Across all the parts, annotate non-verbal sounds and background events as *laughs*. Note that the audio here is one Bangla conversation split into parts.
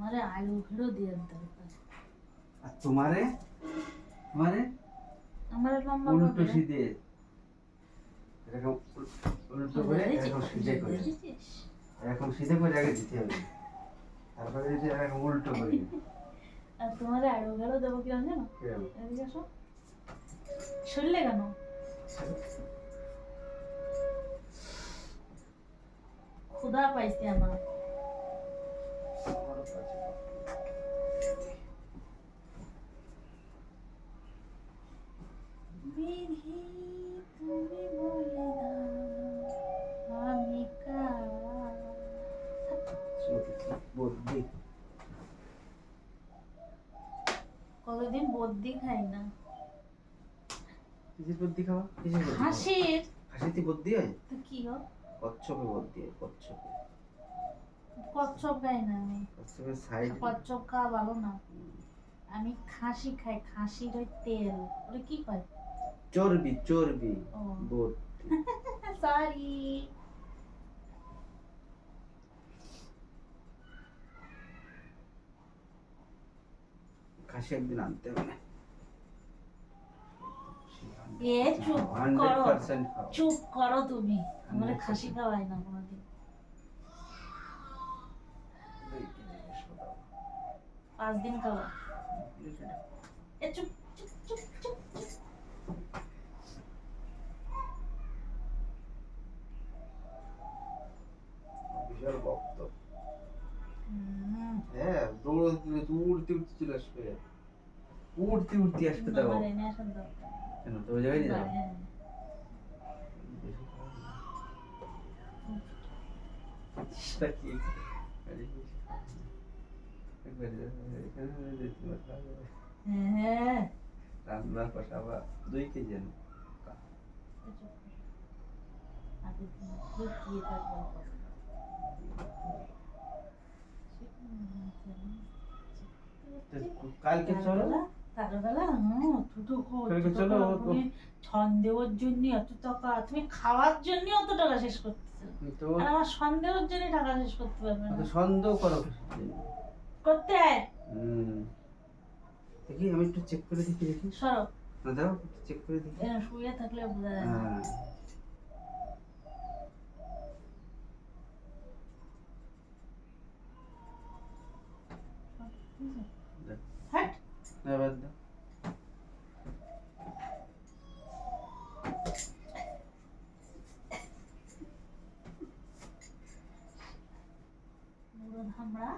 তোমারে আলু ঘেরো দিয়ে দরকার আর তোমারে? তোমারে? আমার লম্বা উল্টো সিধে। এরকম উল্টো করে এরকম সিধে করে। এরকম সিধে করে আগে দিতে হবে। তারপরে যদি এরকম উল্টো করে। *laughs* আর তোমারে আলু ঘেরো দেবো কিরম জানো? এদিকে আসো। শুনলে কেন? ক্ষুধা পাইছে আমার। কতদিন বদ্যি খাই না। কিসের বুদ্ধি খাওয়া কিসের? হাসির। হাসিতে হয়? তো কি গো? কচ্ছপে বুদ্ধি হয় কচ্ছপে। কচ্ছপ খাই না আমি। কচ্ছপের সাইড কচ্ছপ খাওয়া ভালো না। আমি খাসি খাই খাসির ওই তেল। ওটা কি কয়? চর্বি চর্বি। ও। বুদ্ধি সরি *laughs* খাসি একদিন আনতে হবে এ চুপ করো চুপ করো তুমি আমার খাসি খাওয়াই না কোনোদিন। পাঁচ দিন খাওয়া এ চুপ চুপ চুপ চুপ। বিশাল হুম, হ্যাঁ দৌড়তে উড়তে উড়তে চলে আসবে। উড়তে উড়তে আসবে দরকার। কেন তো ওই জায়গায় যাও। হ্যাঁ। হ্যাঁ রান্না কষাবা দুই কেজি আনো এ আগে কালকে চলো। তারবেলা হুম কালকে চলো, সন্দেহের জন্য এত টাকা তুমি খাওয়ার জন্য অত টাকা শেষ করতেছো? আর আমার সন্দেহের জন্য টাকা শেষ করতে পারবে না। সন্দেহ করো করতে? দেখি আমি একটু চেক করে দেখি দেখি। সরো। না দাও চেক করে দেখি। এ, শুয়ে থাকলে বোঝা যায় না। হ্যাঁ দাও। হাট না, বাদ দাও। বুড়ো ধামড়া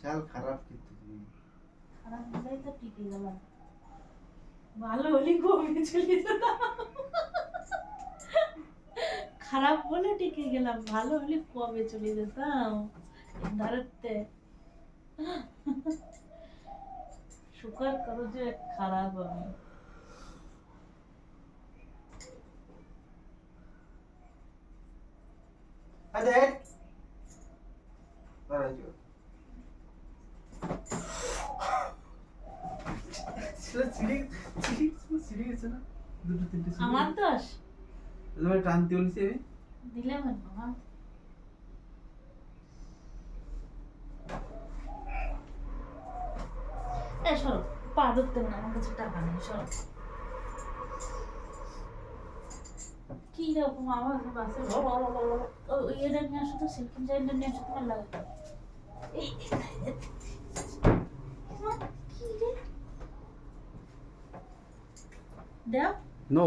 বিশাল খারাপ কিন্তু তুমি খারাপ হলেই তো টিকে গেলাম। ভালো হলে কমে চলে যেতাম। খারাপ বলে টিকে গেলাম ভালো হলে কবে চলে যেতাম? ধারতে স্বীকার করো যে খারাপ আমি। আরে ছিঁড়ে ছিঁড়ে ছিঁড়ে ছিঁড়ে গেছে না দুটো তিনটে আমার দোষ তোমার টানতে বলছি আমি দিলাম আমার এ সরো পা ধরতে না আমার কাছে টাকা নেই সরো কি রকম আমার বাসে এটা নিয়ে আসো তো সিল্কিন নিয়ে আসো তোমার লাগে এই এই, মা, কি রে দেও নো